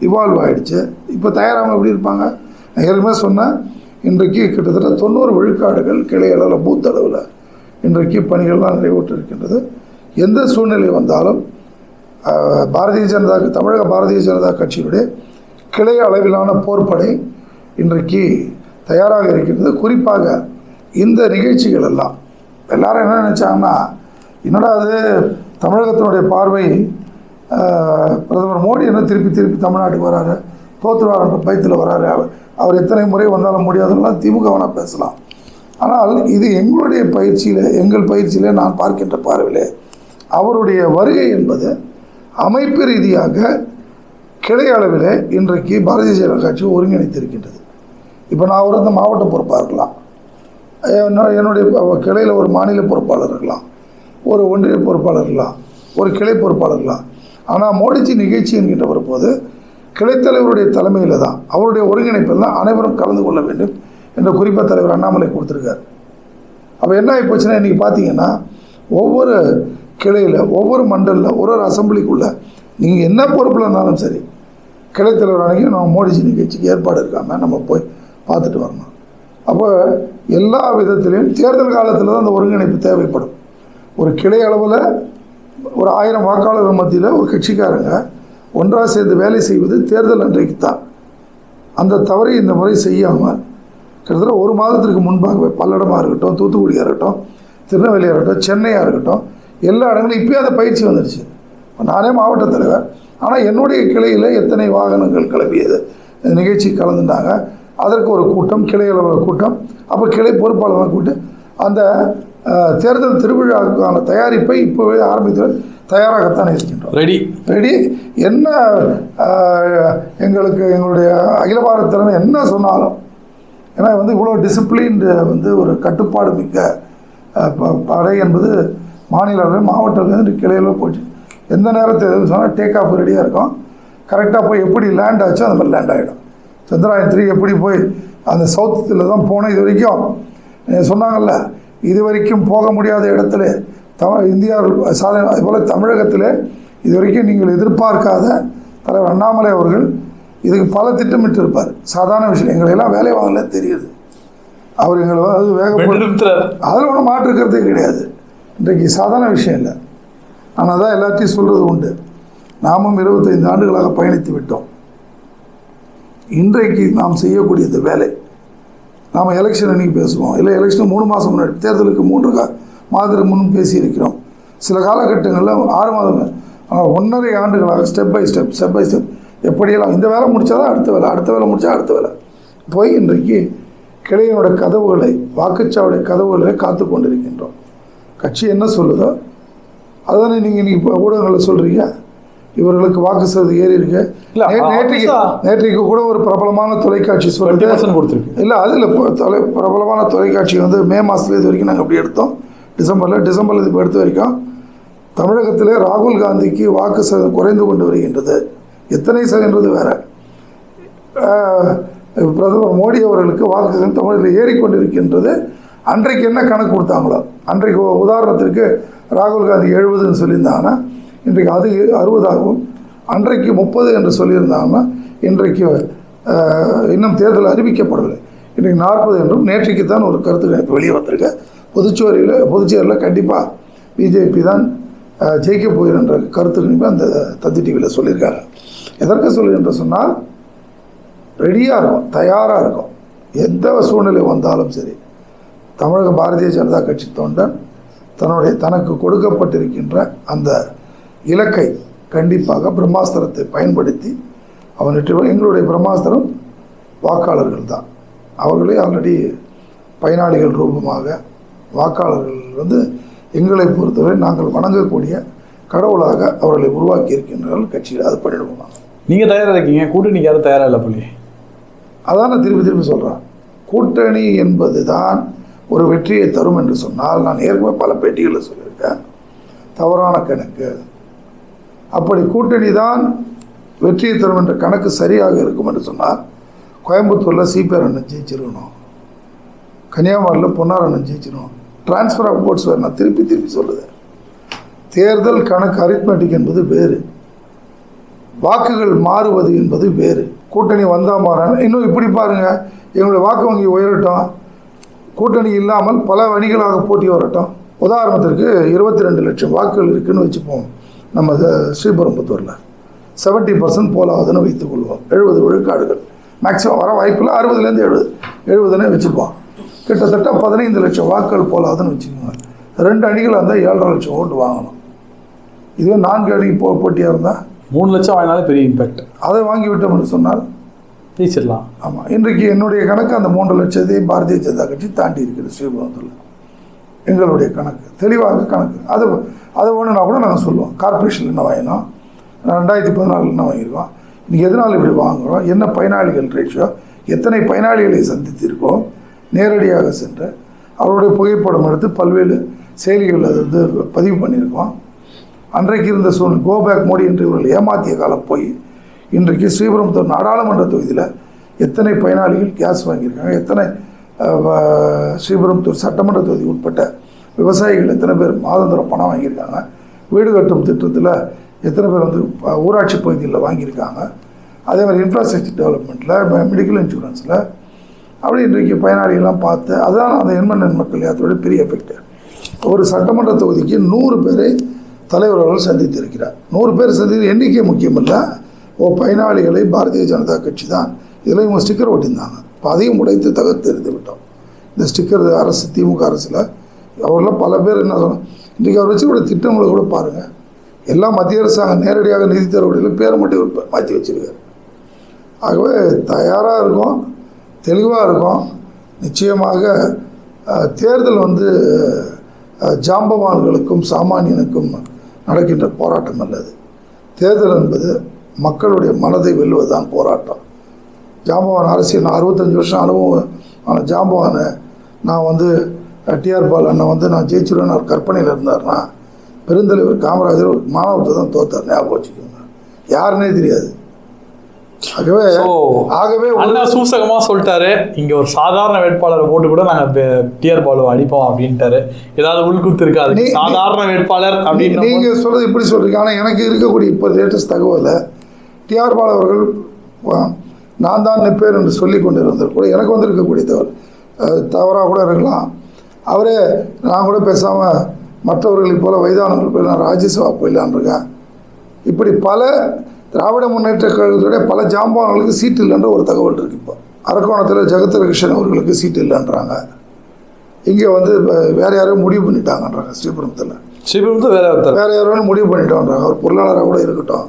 இவால்வ் ஆயிடுச்சு. இப்போ தயாராக எப்படி இருப்பாங்க? நான் ஏற்கனவே சொன்னேன் இன்றைக்கு கிட்டத்தட்ட தொண்ணூறு விழுக்காடுகள் கிளை அளவில் பூத் அளவில் இன்றைக்கு பணிகள்லாம் நிறைவேற்றிருக்கின்றது. எந்த சூழ்நிலை வந்தாலும் பாரதிய ஜனதா தமிழக பாரதிய ஜனதா கட்சியினுடைய கிளை அளவிலான போர்ப்படை இன்றைக்கு தயாராக இருக்கின்றது. குறிப்பாக இந்த நிகழ்ச்சிகள் எல்லாம் எல்லாரும் என்ன நினச்சாங்கன்னா என்னடா அது தமிழகத்தினுடைய பார்வை பிரதமர் மோடி என்ன திருப்பி திருப்பி தமிழ்நாட்டுக்கு வராரு? தோற்றுவார்ன்ற பயத்தில் வராரு அவர். அவர் எத்தனை முறை வந்தாலும் முடியாதுன்னெலாம் திமுக வேணால் பேசலாம். ஆனால் இது எங்களுடைய பயிற்சியில் எங்கள் பயிற்சியில் நான் பார்க்கின்ற பார்வையிலே அவருடைய வருகை என்பது அமைப்பு ரீதியாக கிளை அளவில் இன்றைக்கு பாரதிய ஜனதா கட்சி ஒருங்கிணைத்திருக்கின்றது. இப்போ நான் ஒரு இந்த மாவட்ட பொறுப்பாக இருக்கலாம். என்னுடைய கிளையில் ஒரு மாநில பொறுப்பாளர் இருக்கலாம். ஒரு ஒன்றிய பொறுப்பாளர் இருக்கலாம். ஒரு கிளை பொறுப்பாளர் இருக்கலாம். ஆனால் மோடிஜி நிகழ்ச்சி என்கின்ற வரும்போது கிளைத்தலைவருடைய தலைமையில் தான் அவருடைய ஒருங்கிணைப்பில் தான் அனைவரும் கலந்து கொள்ள வேண்டும் என்ற குறிப்பாக தலைவர் அண்ணாமலை கொடுத்துருக்கார். அப்போ என்ன ஆகி போச்சுன்னா இன்றைக்கி பார்த்தீங்கன்னா ஒவ்வொரு கிளையில் ஒவ்வொரு மண்டலில் ஒரு ஒரு அசம்பிளிக்குள்ளே நீங்கள் என்ன பொறுப்பில் இருந்தாலும் சரி கிளைத்தலைவர் அன்னைக்கு நம்ம மோடிஜி நிகழ்ச்சிக்கு ஏற்பாடு இருக்காமல் நம்ம போய் பார்த்துட்டு வரணும். அப்போ எல்லா விதத்திலையும் தேர்தல் காலத்தில் தான் அந்த ஒருங்கிணைப்பு தேவைப்படும். ஒரு கிளை அளவில் ஒரு ஆயிரம் வாக்காளர்கள் மத்தியில் ஒரு கட்சிக்காரங்க ஒன்றாக சேர்ந்து வேலை செய்வது தேர்தல் அன்றைக்கு தான் அந்த தவறை இந்த முறை செய்யாமல் கிட்டத்தட்ட ஒரு மாதத்திற்கு முன்பாகவே பல்லடமாக இருக்கட்டும் தூத்துக்குடியாக இருக்கட்டும் திருநெல்வேலியாக இருக்கட்டும் சென்னையாக இருக்கட்டும் எல்லா இடங்களும் இப்போயே அந்த பயிற்சி வந்துடுச்சு நானே மாவட்ட தலைவர். ஆனால் என்னுடைய கிளையில் எத்தனை வாகனங்கள் கிளம்பியது? நிகழ்ச்சி கலந்துட்டாங்க. அதற்கு ஒரு கூட்டம் கிளை அலுவலர் கூட்டம் அப்போ கிளை பொறுப்பாளர்களை கூப்பிட்டு அந்த தேர்தல் திருவிழாவுக்கான தயாரிப்பை இப்போவே ஆரம்பித்து தயாராகத்தான் இருக்கின்றோம். ரெடி ரெடி என்ன எங்களுக்கு எங்களுடைய அகில பாரத தலைமை என்ன சொன்னாலும் ஏன்னா வந்து இவ்வளோ டிசிப்ளின்டு வந்து ஒரு கட்டுப்பாடு மிக்க படை என்பது மாநில அளவில் மாவட்ட அளவில் கிளையில் போச்சு. எந்த நேரத்தில் எதுவும் சொன்னால் டேக் ஆஃப் ரெடியாக இருக்கும். கரெக்டாக போய் எப்படி லேண்ட் ஆச்சோ அந்த மாதிரி லேண்ட் ஆகிடும் சந்திராயன் த்ரீ எப்படி போய் அந்த சவுத்தில் தான் போனோம் இது வரைக்கும். சொன்னாங்கல்ல இது வரைக்கும் போக முடியாத இடத்துல தமிழ் இந்தியாவில் சாதனை அதுபோல் தமிழகத்தில் இது வரைக்கும் நீங்கள் எதிர்பார்க்காத தலைவர் அண்ணாமலை அவர்கள் இதுக்கு பல திட்டமிட்டு இருப்பார் சாதாரண விஷயம். எங்களை எல்லாம் வேலை வாங்கல தெரியுது. அவர் எங்களை வேகப்பட்டு வென்றிருக்கிறார் அதில் ஒன்றும் மாற்றுக்கிறதே கிடையாது. இன்றைக்கு சாதாரண விஷயம் இல்லை. ஆனால் தான் எல்லாத்தையும் சொல்கிறது உண்டு. நாமும் இருபத்தைந்து ஆண்டுகளாக பயணித்து விட்டோம். இன்றைக்கு நாம் செய்யக்கூடிய இந்த வேலை. நாம் எலெக்ஷன் அன்னைக்கு பேசுவோம். இல்லை எலெக்ஷன் மூணு மாதம் முன்னாடி தேர்தலுக்கு மூன்று மாதத்துக்கு முன் பேசியிருக்கிறோம். சில காலகட்டங்களில் ஆறு மாதம் ஆனால் ஒன்றரை ஆண்டுகளாக step by step step by step எப்படியெல்லாம் இந்த வேலை முடிச்சாதான் அடுத்த வேலை அடுத்த வேலை முடிச்சா அடுத்த வேலை. போய் இன்றைக்கு கிளையோட கதவுகளை வாக்குச்சாவடி கதவுகளை காத்து கொண்டிருக்கின்றோம். கட்சி என்ன சொல்லுதோ அதானே நீங்கள் இன்னைக்கு இப்போ ஊடகங்களில் சொல்கிறீங்க இவர்களுக்கு வாக்கு சதவீதம் ஏறி இருக்கு. நேற்றைக்கு நேற்றைக்கு கூட ஒரு பிரபலமான தொலைக்காட்சி சொல்லுது கொடுத்துருக்கு. இல்லை அதில் தொலை பிரபலமான தொலைக்காட்சி வந்து மே மாதத்துல இது வரைக்கும் நாங்கள் அப்படி எடுத்தோம். டிசம்பரில் டிசம்பரில் இது இப்போ எடுத்த வரைக்கும் தமிழகத்தில் ராகுல் காந்திக்கு வாக்கு சதவீதம் குறைந்து கொண்டு வருகின்றது. எத்தனை சதவீதன்றது வேறு. பிரதமர் மோடி அவர்களுக்கு வாக்கு சதவீதம் தமிழகத்தில் ஏறிக்கொண்டிருக்கின்றது. அன்றைக்கு என்ன கணக்கு கொடுத்தாங்களோ அன்றைக்கு உதாரணத்திற்கு ராகுல் காந்தி எழுபதுன்னு சொல்லியிருந்தாங்கன்னா இன்றைக்கு அது அறுபதாகவும் அன்றைக்கு முப்பது என்று சொல்லியிருந்தாங்கன்னா இன்றைக்கு இன்னும் தேர்தல் அறிவிக்கப்படவில்லை. இன்றைக்கு நாற்பது என்றும் நேற்றைக்கு தான் ஒரு கருத்து எனக்கு வெளியே வந்திருக்கு புதுச்சேரியில் புதுச்சேரியில் கண்டிப்பாக பிஜேபி தான் ஜெயிக்க போகிறன்ற கருத்து கணிப்பு அந்த தந்தி டிவியில் சொல்லியிருக்காங்க எதற்கு சொல்லுகின்ற சொன்னால் ரெடியாக இருக்கும் தயாராக இருக்கும் எந்த சூழ்நிலை வந்தாலும் சரி தமிழக பாரதிய ஜனதா கட்சி தொண்டன் தன்னுடைய தனக்கு கொடுக்கப்பட்டிருக்கின்ற அந்த இலக்கை கண்டிப்பாக பிரம்மாஸ்திரத்தை பயன்படுத்தி அவன் வெற்றி எங்களுடைய பிரம்மாஸ்திரம் வாக்காளர்கள் தான். அவர்களே ஆல்ரெடி பயனாளிகள் ரூபமாக வாக்காளர்கள் வந்து எங்களை பொறுத்தவரை நாங்கள் வணங்கக்கூடிய கடவுளாக அவர்களை உருவாக்கி இருக்கின்றார்கள் கட்சியில் அது பண்ணிடுவோம்? நாங்கள் நீங்க தயாரா இருக்கீங்க. கூட்டணிக்கு யாரும் தயாரா இல்லை புள்ளி. அதான் நான் திருப்பி திருப்பி சொல்கிறேன் கூட்டணி என்பது தான் ஒரு வெற்றியை தரும் என்று சொன்னால் நான் ஏற்கனவே பல பேட்டிகளில் சொல்லியிருக்கேன். தவறான கணக்கு. அப்படி கூட்டணி தான் வெற்றியை தரும் என்ற கணக்கு சரியாக இருக்கும் என்று சொன்னால் கோயம்புத்தூரில் சிபிஆர் அண்ணன் ஜெயிச்சிருக்கணும். கன்னியாகுமரியில் பொன்னார் அண்ணன் ஜெயிச்சிருக்கணும். ட்ரான்ஸ்ஃபர் ஆஃப் போர்ட்ஸ் வேறு நான் திருப்பி திருப்பி சொல்லுது தேர்தல் கணக்கு அரித்மெட்டிக் என்பது வேறு. வாக்குகள் மாறுவது என்பது வேறு. கூட்டணி வந்தால் மாறான இன்னும் இப்படி பாருங்க. எங்களுடைய வாக்கு வங்கி உயரட்டும். கூட்டணி இல்லாமல் பல வணிகளாக போட்டி வரட்டும். உதாரணத்திற்கு இருபத்தி ரெண்டு லட்சம் வாக்குகள் இருக்குதுன்னு வச்சுப்போம். நம்ம ஸ்ரீபெரும்புத்தூரில். செவன்ட்டி பர்சன்ட் போலாவதுன்னு வைத்துக்கொள்வோம் எழுபது விழுக்காடுகள். மேக்ஸிமம் வர வாய்ப்பில் அறுபதுலேருந்து எழுபது. எழுபதுன்னு வச்சுப்போம். கிட்டத்தட்ட பதினைந்து லட்சம் வாக்குகள் போலாவதுன்னு வச்சுக்கோங்க. ரெண்டு அணிகளாக இருந்தால் ஏழரை லட்சம் ஓட்டு வாங்கணும். இதுவே நான்கு அணி போ போட்டியாக இருந்தால் மூணு லட்சம் வாங்கினாலே பெரிய இம்பாக்ட் அதை வாங்கி விட்டோம் என்று சொன்னால்? ஜெயிச்சிடலாம். ஆமாம் இன்றைக்கு என்னுடைய கணக்கு அந்த மூன்று லட்சத்தை பாரதிய ஜனதா கட்சி தாண்டி இருக்குது ஸ்ரீபுரத்தில். எங்களுடைய கணக்கு. தெளிவாக கணக்கு. அது அதை ஒன்றுனா கூட நாங்கள் சொல்லுவோம். கார்பரேஷனில் என்ன வாங்கினோம்? ரெண்டாயிரத்தி பதினாலில் என்ன வாங்கியிருக்கோம்? இன்றைக்கி எதனால் இப்படி வாங்குகிறோம் என்ன பயனாளிகள் ரேஷியோ எத்தனை பயனாளிகளை சந்தித்திருக்கோம்? நேரடியாக சென்று அவருடைய புகைப்படம் எடுத்து பல்வேறு செயலிகள் அது வந்து பதிவு பண்ணியிருக்கோம். அன்றைக்கு இருந்த சூழ்நிலை கோபேக் மோடி என்று இவர்கள் ஏமாத்திய காலம் போய் இன்றைக்கு ஸ்ரீபெரும்புத்தூர் நாடாளுமன்ற தொகுதியில் எத்தனை பயனாளிகள் கேஸ் வாங்கியிருக்காங்க எத்தனை அஹ், ஸ்ரீபெரும்புத்தூர் சட்டமன்ற தொகுதி உட்பட்ட விவசாயிகள் எத்தனை பேர் மாதந்தோறும் பணம் வாங்கியிருக்காங்க வீடு கட்டும் திட்டத்தில் எத்தனை பேர் வந்து ஊராட்சி பகுதிகளில் வாங்கியிருக்காங்க அதே மாதிரி இன்ஃப்ராஸ்ட்ரக்சர் டெவலப்மெண்ட்டில் மெடிக்கல் இன்சூரன்ஸில் அப்படி இன்றைக்கு பயனாளிகள்லாம் பார்த்து அதுதான் அந்த எண்மன் மக்கள் யாத்திரையோட பெரிய எஃபெக்ட் ஒரு சட்டமன்ற தொகுதிக்கு நூறு பேரை தலைவர் அவர்கள் சந்தித்திருக்கிறார். நூறு பேர் சந்தித்து எண்ணிக்கை முக்கியமில்லை. ஓ பயனாளிகளை பாரதிய ஜனதா கட்சி தான். இதில் இவங்க ஸ்டிக்கர் ஒட்டியிருந்தாங்க. இப்போ அதையும் உடைத்து தகர்த்தெறிந்து விட்டோம் இந்த ஸ்டிக்கர் அரசு திமுக அரசில் அவரெல்லாம் பல பேர் என்ன சொன்னாங்க இன்றைக்கி அவர் வச்சு கூட திட்டங்களை கூட பாருங்கள் எல்லாம் மத்திய அரசாங்கம் நேரடியாக நிதி தரவுகளில் பேரை மட்டும் மாற்றி வச்சிருக்காரு. ஆகவே தயாராக இருக்கும். தெளிவாக இருக்கும். நிச்சயமாக தேர்தல் வந்து ஜாம்பவான்களுக்கும் சாமானியனுக்கும் நடக்கின்ற போராட்டம் அல்லது. தேர்தல் என்பது மக்களுடைய மனதை வெல்லுவதுதான் போராட்டம். ஜாம்பவான் அரசியல் நான் அறுபத்தஞ்சு வருஷம் அனுபவம் ஆனால் ஜாம்பவானை நான் வந்து டிஆர் பால் அண்ணன் வந்து நான் ஜெயிச்சிருவேன் அவர் கற்பனையில் இருந்தார்னா பெருந்தலைவர் காமராஜர் ஒரு மாணவர்கிட்ட தான் தோத்தார் ஞாபகம் வச்சுக்கோங்க. யாருன்னே தெரியாது. ஆகவே ஆகவே அண்ணா சூசகமா சொல்லிட்டாரு. இங்க ஒரு சாதாரண வேட்பாளரை போட்டு கூட நாங்க டிஆர் பாலு அடிப்போம் அப்படின்ட்டாரு. ஏதாவது உள்குத்து இருக்கா அதுக்கு நீ- சாதாரண வேட்பாளர் அப்படின்னு நீங்க சொல்றது இப்படி சொல்றீங்க. ஆனா எனக்கு இருக்கக்கூடிய இப்போ லேட்டஸ்ட் தகவலை டிஆர் பால் அவர்கள் நான் தான் நிற்பேன் என்று சொல்லி கொண்டிருந்தார் கூட எனக்கு வந்திருக்கக்கூடிய தகவல் அஹ், தவறாக கூட இருக்கலாம். அவரே நான் கூட பேசாம மற்றவர்களைப் போல வயதானவர்கள் நான் ராஜ்யசபா போயிடலான் இருக்கேன். இப்படி பல திராவிட முன்னேற்ற கழகத்துடைய பல ஜாம்பவான்களுக்கு சீட் இல்லைன்ற ஒரு தகவல் இருக்கு இப்போ. அரக்கோணத்தில் ஜெகத்ர கிருஷ்ணன் அவர்களுக்கு சீட் இல்லைன்றாங்க. இங்கே வந்து வேற யாரையும் முடிவு பண்ணிட்டாங்கன்றாங்க ஸ்ரீபுரத்தில். சிவம் வேற ஒருத்தர் வேற யாரோ முடிவு பண்ணிட்டோன்றாங்க. அவர் பொருளாளராக கூட இருக்கட்டும்.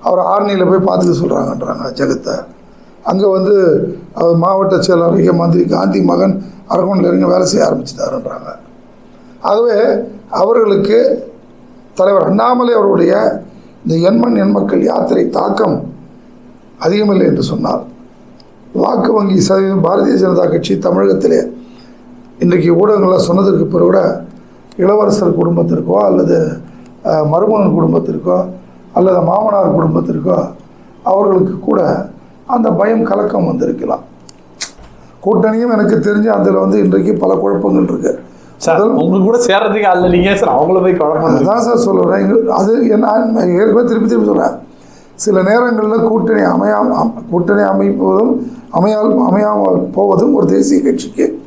அவர் ஆர்னியில் போய் பார்த்துக்க சொல்கிறாங்கன்றாங்க ஜெகத்தை. அங்கே வந்து அவர் மாவட்ட செயலாளர் மந்திரி காந்தி மகன் அரக்கோணில் இறங்கி வேலை செய்ய ஆரம்பிச்சிட்டாருன்றாங்க. ஆகவே அவர்களுக்கு தலைவர் அண்ணாமலை அவருடைய இந்த எண்மண் எண்மக்கள் யாத்திரை தாக்கம் அதிகமில்லை என்று சொன்னார். வாக்கு வங்கி சதவீதம் பாரதிய ஜனதா கட்சி தமிழகத்திலே இன்றைக்கு ஊடகங்களில் சொன்னதற்கு பிறகு கூட இளவரசர் குடும்பத்திற்கோ அல்லது மருமகன் குடும்பத்திற்கோ அல்லது மாமனார் குடும்பத்திற்கோ அவர்களுக்கு கூட அந்த பயம் கலக்கம் வந்திருக்கலாம். கூட்டணியும் எனக்கு தெரிஞ்சு அதில் வந்து இன்றைக்கு பல குழப்பங்கள் இருக்குது சார் உங்களுக்கு கூட சேர்றதுக்கு அல்ல நீங்க சார் அவங்கள போய் குழப்பம். அதுதான் சார் சொல்லுறேன் இங்க- அது என்ன ஏற்கனவே திருப்பி திருப்பி சொல்கிறேன் சில நேரங்களில் கூட்டணி அமையாம அம்- கூட்டணி அமைப்பதும் அமையால் அமையாமல் போவதும் ஒரு தேசிய கட்சிக்கு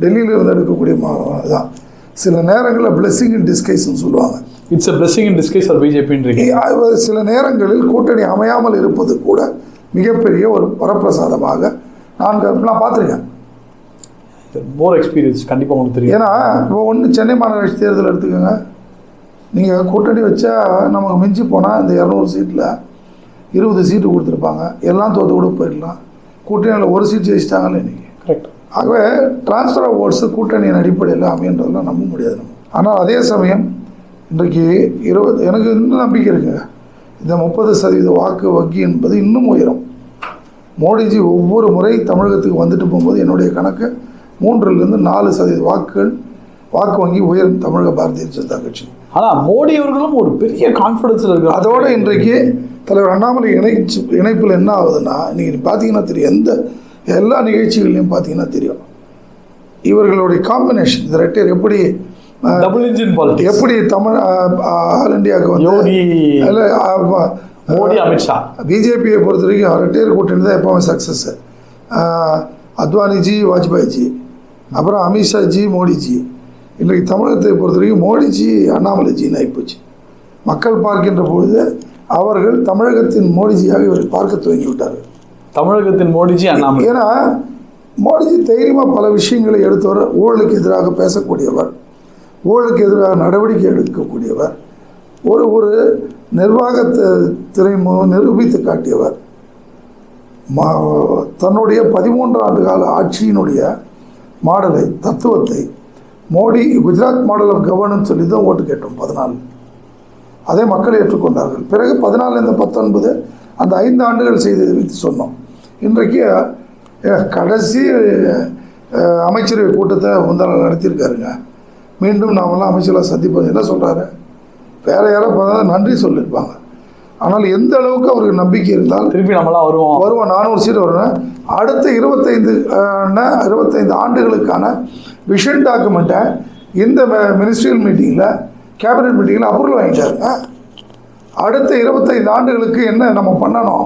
டெல்லியில் இருந்து எடுக்கக்கூடிய இதுதான் சில நேரங்களில் பிளெஸ்ஸிங் இன் டிஸ்கைஸ்ன்னு சொல்லுவாங்க. It's a blessing in disguise for பிஜேபின்றீங்க சில நேரங்களில் கூட்டணி அமையாமல் இருப்பது கூட மிகப்பெரிய ஒரு வரப்பிரசாதமாக நான் நான் பார்த்துருக்கேன். மோர் எக்ஸ்பீரியன்ஸ் கண்டிப்பா உங்களுக்கு தெரியும். ஏன்னா இப்போ ஒன்று சென்னை மாநகராட்சி தேர்தல் எடுத்துக்கோங்க. நீங்கள் கூட்டணி வச்சா நமக்கு மிஞ்சி போனால் இந்த இரநூறு சீட்டில் இருபது சீட்டு கொடுத்துருப்பாங்க. எல்லாம் தோற்று கூட போயிடலாம். கூட்டணியில் ஒரு சீட் ஜெயிச்சிட்டாங்கல்ல இன்றைக்கி கரெக்ட் ஆகவே டிரான்ஸ்ஃபர் ஆஃப் ஓட்ஸு கூட்டணியின் அடிப்படையில் அமைன்றதெல்லாம் நம்ப முடியாது நம்ம. ஆனால் அதே சமயம் இன்றைக்கு இருபது எனக்கு இன்னும் நம்பிக்கை இருக்குங்க. இந்த முப்பது சதவீத வாக்கு வங்கி என்பது இன்னும் உயரும். மோடிஜி ஒவ்வொரு முறை தமிழகத்துக்கு வந்துட்டு போகும்போது என்னுடைய கணக்கு மூன்றிலிருந்து நாலு சதவீத வாக்குகள் வாக்கு வங்கி உயரும் தமிழக பாரதிய ஜனதா கட்சி. ஆனா மோடி அவர்களும் ஒரு பெரிய கான்ஃபிடன்ஸ்ல இருக்காரு அதோட இன்றைக்கு தலைவர் அண்ணாமலை இணைச்சு இணைப்பில் என்ன ஆகுதுன்னா இன்னைக்கு பார்த்தீங்கன்னா தெரியும் எந்த எல்லா நிகழ்ச்சிகள்லையும் பார்த்தீங்கன்னா தெரியும். இவர்களுடைய காம்பினேஷன் இந்த ரெட்டையர் எப்படி டபுள் இன்ஜின் பாலிடிக்ஸ் எப்படி தமிழ் ஆல் இந்தியாவுக்கு வந்து இல்ல. மோடி அமித்ஷா பிஜேபியை பொறுத்த வரைக்கும் ரெட்டையர் கூட்டணி தான் எப்போவுமே சக்ஸஸ் அத்வானிஜி வாஜ்பாய்ஜி. அப்புறம் அமித்ஷாஜி மோடிஜி. இன்றைக்கு தமிழகத்தை பொறுத்த வரைக்கும் மோடிஜி அண்ணாமலைஜின்னு ஆகிப்போச்சு மக்கள் பார்க்கின்ற பொழுது அவர்கள் தமிழகத்தின் மோடிஜியாக இவரை பார்க்க துவங்கி விட்டார்கள் தமிழகத்தின் மோடிஜி அண்ணாமலை. ஏன்னா மோடிஜி தைரியமாக பல விஷயங்களை எடுத்தவர் ஊழலுக்கு எதிராக பேசக்கூடியவர் ஊழலுக்கு எதிராக நடவடிக்கை எடுக்கக்கூடியவர் ஒரு ஒரு நிர்வாகத்தை திரை மூலம் நிரூபித்து காட்டியவர். மா- தன்னுடைய பதிமூன்று ஆண்டு கால ஆட்சியினுடைய மாடலை தத்துவத்தை Modi Gujarat model of governance சொல்லி தான் ஓட்டு கேட்டோம் பதினாலு. அதை மக்கள் ஏற்றுக்கொண்டார்கள். பிறகு பதினாலுலேருந்து பத்தொன்பது அந்த ஐந்து ஆண்டுகள் செய்ததை வைத்து சொன்னோம். இன்றைக்கு கடைசி அமைச்சரவை கூட்டத்தை முந்தாள் நடத்தியிருக்காருங்க. மீண்டும் நாமெல்லாம் அமைச்சராக சந்திப்போம். என்ன சொல்கிறாரு வேறு யாரோ பார்த்தா நன்றி சொல்லியிருப்பாங்க. ஆனால் எந்த அளவுக்கு அவருக்கு நம்பிக்கை இருந்தால் திருப்பி நம்மளாம் வருவோம். வருவோம். நானூறு சீட் வருவேன். அடுத்த இருபத்தைந்து இருபத்தைந்து ஆண்டுகளுக்கான விஷன் டாக்குமெண்ட்டை இந்த மினிஸ்ட்ரியல் மீட்டிங்கில் கேபினட் மீட்டிங்கில் அப்ரூவல் வாங்கிட்டாருங்க அடுத்த இருபத்தைந்து ஆண்டுகளுக்கு என்ன நம்ம பண்ணணும்?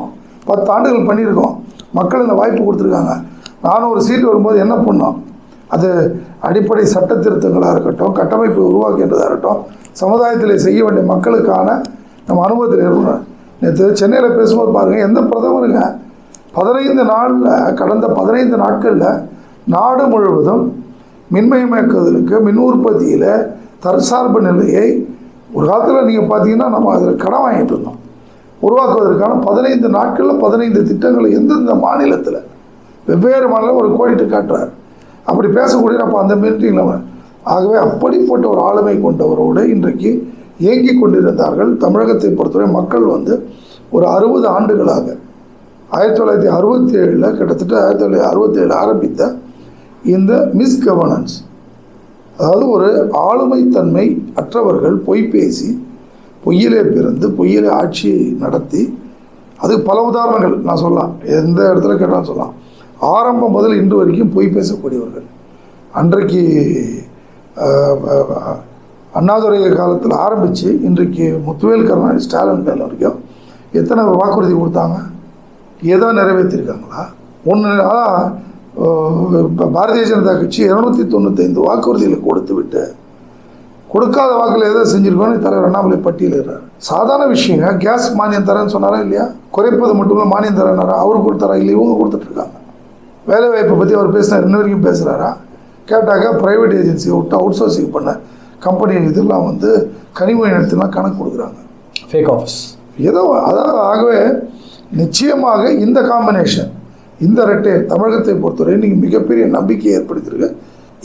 பத்து ஆண்டுகள் பண்ணியிருக்கோம். மக்கள் இந்த வாய்ப்பு கொடுத்துருக்காங்க. நானூறு சீட் வரும்போது என்ன பண்ணோம்? அது அடிப்படை சட்ட திருத்தங்களாக இருக்கட்டும் கட்டமைப்பை உருவாக்கின்றதாக இருக்கட்டும் சமுதாயத்தில் செய்ய வேண்டிய மக்களுக்கான நம்ம அனுபவத்தில் இருக்கணும் நேற்று சென்னையில் பேசும்போது பாருங்கள் எந்த பிரதமருங்க பதினைந்து நாளில் கடந்த பதினைந்து நாட்களில் நாடு முழுவதும் மின்மயமாக்குவதற்கு மின் உற்பத்தியில் தற்சார்பு நிலையை ஒரு காலத்தில் நீங்கள் பார்த்தீங்கன்னா நம்ம அதில் கடன் வாங்கிட்டு இருந்தோம். உருவாக்குவதற்கான பதினைந்து நாட்களில் பதினைந்து திட்டங்களை எந்தெந்த மாநிலத்தில் வெவ்வேறு மாநிலம் ஒரு கோடிட்டு காட்டுறார். அப்படி பேசக்கூடிய அப்போ அந்த மீட்டிங்கில் ஆகவே அப்படிப்பட்ட ஒரு ஆளுமை கொண்டவரோடு இன்றைக்கு இயங்கி கொண்டிருந்தார்கள். தமிழகத்தை பொறுத்தவரை மக்கள் வந்து ஒரு அறுபது ஆண்டுகளாக ஆயிரத்தி தொள்ளாயிரத்தி அறுபத்தி ஏழில் கிட்டத்தட்ட ஆயிரத்தி தொள்ளாயிரத்தி அறுபத்தி ஏழு ஆரம்பித்த இந்த மிஸ்கவர்னன்ஸ் அதாவது ஒரு ஆளுமைத்தன்மை அற்றவர்கள் பொய் பேசி பொய்யிலே பிறந்து பொய்யிலே ஆட்சி நடத்தி அதுக்கு பல உதாரணங்கள் நான் சொல்லலாம். எந்த இடத்துல கேட்டாலும் சொல்லலாம். ஆரம்பம் முதல் இன்று வரைக்கும் பொய் பேசக்கூடியவர்கள். அன்றைக்கு அண்ணாதுரை காலத்தில் ஆரம்பித்து இன்றைக்கு முத்துவேல் கருணாநிதி ஸ்டாலின் மேல வரைக்கும் எத்தனை வாக்குறுதி கொடுத்தாங்க? ஏதோ நிறைவேற்றிருக்காங்களா? ஒன்று இப்போ பாரதிய ஜனதா கட்சி இரநூத்தி தொண்ணூத்தைந்து வாக்குறுதிகளை கொடுத்து விட்டு கொடுக்காத வாக்கில் எதை செஞ்சிருக்கோன்னு தலைவர் அண்ணாமலை பட்டியலிடுறார். சாதாரண விஷயங்க. கேஸ் மானியம் தரேன்னு சொன்னாரா இல்லையா? குறைப்பது மட்டும் இல்லை மானியம் தரேன்னாரா? அவர் கொடுத்தாரா இல்லை இவங்க கொடுத்துட்ருக்காங்க வேலை வாய்ப்பை பற்றி அவர் பேசினார். இன்ன வரைக்கும் பேசுகிறாரா கேட்டாக்க ப்ரைவேட் ஏஜென்சியை விட்டு அவுட் சோர்சிங் பண்ண. கம்பெனி இதெல்லாம் வந்து கனிமொழி நிலத்திலாம் கணக்கு கொடுக்குறாங்க. ஃபேக் ஆஃபீஸ் ஏதோ அதாவது ஆகவே நிச்சயமாக இந்த காம்பினேஷன் இந்த ரெட்டை தமிழகத்தை பொறுத்தவரை நீங்கள் மிகப்பெரிய நம்பிக்கையை ஏற்படுத்தியிருக்கு.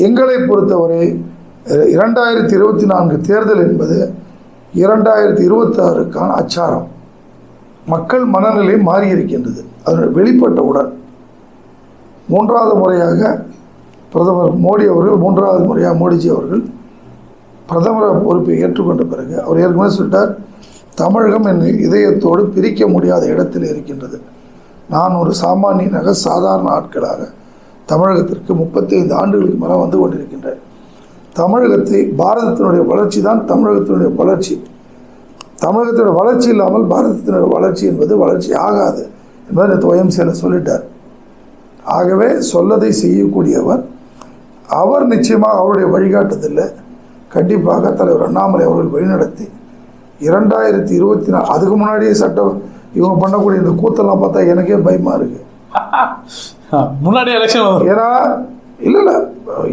எங்களை பொறுத்தவரை இரண்டாயிரத்தி இருபத்தி நான்கு தேர்தல் என்பது இரண்டாயிரத்தி இருபத்தாறுக்கான அச்சாரம். மக்கள் மனநிலை மாறியிருக்கின்றது. அதனுடைய வெளிப்பட்டவுடன் மூன்றாவது முறையாக பிரதமர் மோடி அவர்கள் மூன்றாவது முறையாக மோடிஜி அவர்கள் பிரதமர் பொறுப்பை ஏற்றுக்கொண்ட பிறகு அவர் ஏற்கனவே சொல்லிட்டார் தமிழகம் என் இதயத்தோடு பிரிக்க முடியாத இடத்தில் இருக்கின்றது. நான் ஒரு சாமானியனாக சாதாரண ஆட்களாக தமிழகத்திற்கு முப்பத்தி ஐந்து ஆண்டுகளுக்கு மேலே வந்து கொண்டிருக்கின்றேன். தமிழகத்தை பாரதத்தினுடைய வளர்ச்சி தான் தமிழகத்தினுடைய வளர்ச்சி. தமிழகத்தினுடைய வளர்ச்சி இல்லாமல் பாரதத்தினுடைய வளர்ச்சி என்பது வளர்ச்சி ஆகாது என்பதை நேற்று ஒயம்சியில் சொல்லிட்டார். ஆகவே சொல்லதை செய்யக்கூடியவர் அவர் நிச்சயமாக அவருடைய வழிகாட்டுதலில் கண்டிப்பாக தலைவர் அண்ணாமலை அவர்கள் வழிநடத்தி இரண்டாயிரத்தி இருபத்தி நாலு அதுக்கு முன்னாடியே சட்டம் இவங்க பண்ணக்கூடிய இந்த கூத்தெல்லாம் பார்த்தா எனக்கே பயமாக இருக்குது முன்னாடி எலெக்ஷன் ஏன்னா இல்லை இல்லை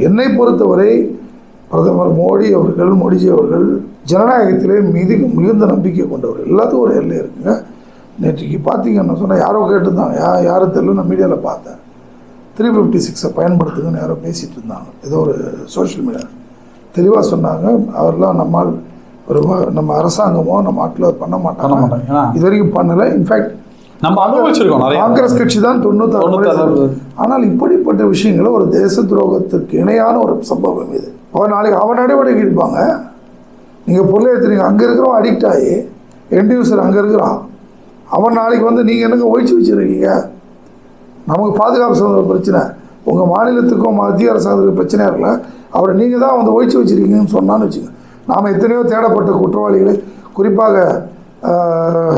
என்னை பொறுத்தவரை பிரதமர் மோடி அவர்கள் மோடிஜி அவர்கள் ஜனநாயகத்திலே மிகு மிகுந்த நம்பிக்கை கொண்டவர். எல்லாத்துக்கும் ஒரு எல்லை இருக்குங்க. நேற்றுக்கு பார்த்தீங்கன்னா சொன்னால் யாரோ கேட்டிருந்தாங்க. யா யாரும் தெரியல நான் மீடியாவில் பார்த்தேன். த்ரீ ஃபிஃப்டி சிக்ஸை பயன்படுத்துங்கன்னு யாரோ பேசிகிட்டு இருந்தாங்க. ஏதோ ஒரு சோஷியல் மீடியா தெளிவாக சொன்னாங்க. அவர்லாம் நம்மால் ஒரு நம்ம அரசாங்கமோ நம்ம நாட்டில் பண்ண மாட்டாங்க. இது வரைக்கும் பண்ணலை. இன்ஃபேக்ட் நம்ம அனுபவிச்சிருக்கோம் காங்கிரஸ் கட்சி தான் தொண்ணூத்தாறு. ஆனால் இப்படிப்பட்ட விஷயங்களை ஒரு தேச துரோகத்துக்கு இணையான ஒரு சம்பவம் இது. அவன் நாளைக்கு அவன் நடவடிக்கை எடுப்பாங்க நீங்கள் பொருளை எடுத்துறீங்க. அங்கே இருக்கிறவன் அடிக்ட் ஆகி எண்ட் யூசர் அங்கே இருக்கிறான். அவன் நாளைக்கு வந்து நீங்கள் என்னங்க ஒழிச்சு வச்சுருக்கீங்க? நமக்கு பாதுகாப்பு சம்பந்த பிரச்சனை. உங்கள் மாநிலத்துக்கும் மத்திய அரசாங்கத்துக்கும் பிரச்சனையாக இருக்கல அவரை நீங்கள் தான் வந்து ஒழிச்சு வச்சிருக்கீங்கன்னு சொன்னான்னு வச்சுங்க நாம் எத்தனையோ தேடப்பட்ட குற்றவாளிகளை குறிப்பாக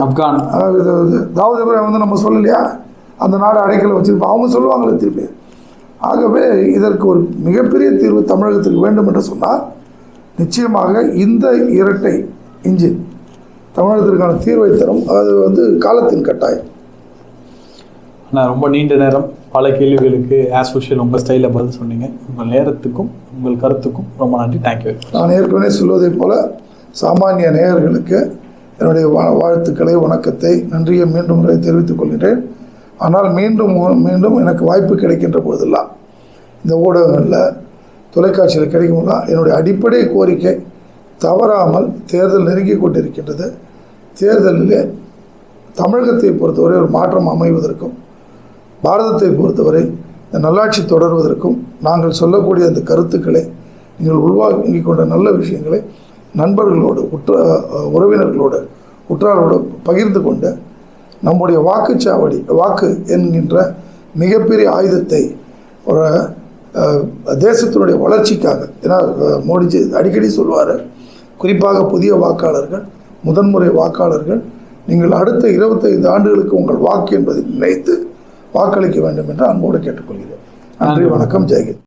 ஆப்கான். தாவூத் இப்ராஹிம் வந்து நம்ம சொல்லலையா? அந்த நாடு அடைக்கல வச்சிருப்போம் அவங்க சொல்லுவாங்களே திருப்பி. ஆகவே இதற்கு ஒரு மிகப்பெரிய தீர்வு தமிழகத்திற்கு வேண்டும் என்று சொன்னால் நிச்சயமாக இந்த இரட்டை இன்ஜின் தமிழகத்திற்கான தீர்வை தரும். அது வந்து காலத்தின் கட்டாயம். நான் ரொம்ப நீண்ட நேரம். பல கேள்விகளுக்கு ஆஸ் யூஷுவல் உங்கள் ஸ்டைலில் பதில் சொன்னீங்க. உங்கள் நேரத்துக்கும் உங்கள் கருத்துக்கும் ரொம்ப நன்றி. தேங்க்யூ நான் ஏற்கனவே சொல்வதைப் போல சாமானிய நேயர்களுக்கு என்னுடைய வா- வாழ்த்துக்களை வணக்கத்தை நன்றியை மீண்டும் தெரிவித்துக் கொள்கிறேன் ஆனால் மீண்டும் மீண்டும் எனக்கு வாய்ப்பு கிடைக்கின்ற போதெல்லாம் இந்த ஊடகங்களில் தொலைக்காட்சியில் கிடைக்கும்னா என்னுடைய அடிப்படை கோரிக்கை தவறாமல் தேர்தல் நெருங்கி கொண்டிருக்கின்றது. தேர்தலிலே தமிழகத்தை பொறுத்தவரை ஒரு மாற்றம் அமைவதற்கும் பாரதத்தை பொறுத்தவரை இந்த நல்லாட்சி தொடர்வதற்கும் நாங்கள் சொல்லக்கூடிய அந்த கருத்துக்களை நீங்கள் உள்வாங்கிக் கொண்ட நல்ல விஷயங்களை நண்பர்களோடு உற்ற உறவினர்களோடு உற்றாரோடு பகிர்ந்து கொண்டு நம்முடைய வாக்குச்சாவடி வாக்கு என்கின்ற மிகப்பெரிய ஆயுதத்தை ஒரு தேசத்தினுடைய வளர்ச்சிக்காக ஏன்னா மோடிஜி அடிக்கடி சொல்வார் குறிப்பாக புதிய வாக்காளர்கள் முதன்முறை வாக்காளர்கள் நீங்கள் அடுத்த இருபத்தைந்து ஆண்டுகளுக்கு உங்கள் வாக்கு என்பதை நினைத்து வாக்களிக்க வேண்டும் என்று அன்போடு கேட்டுக்கொள்கிறேன். நன்றி வணக்கம் ஜெயகித்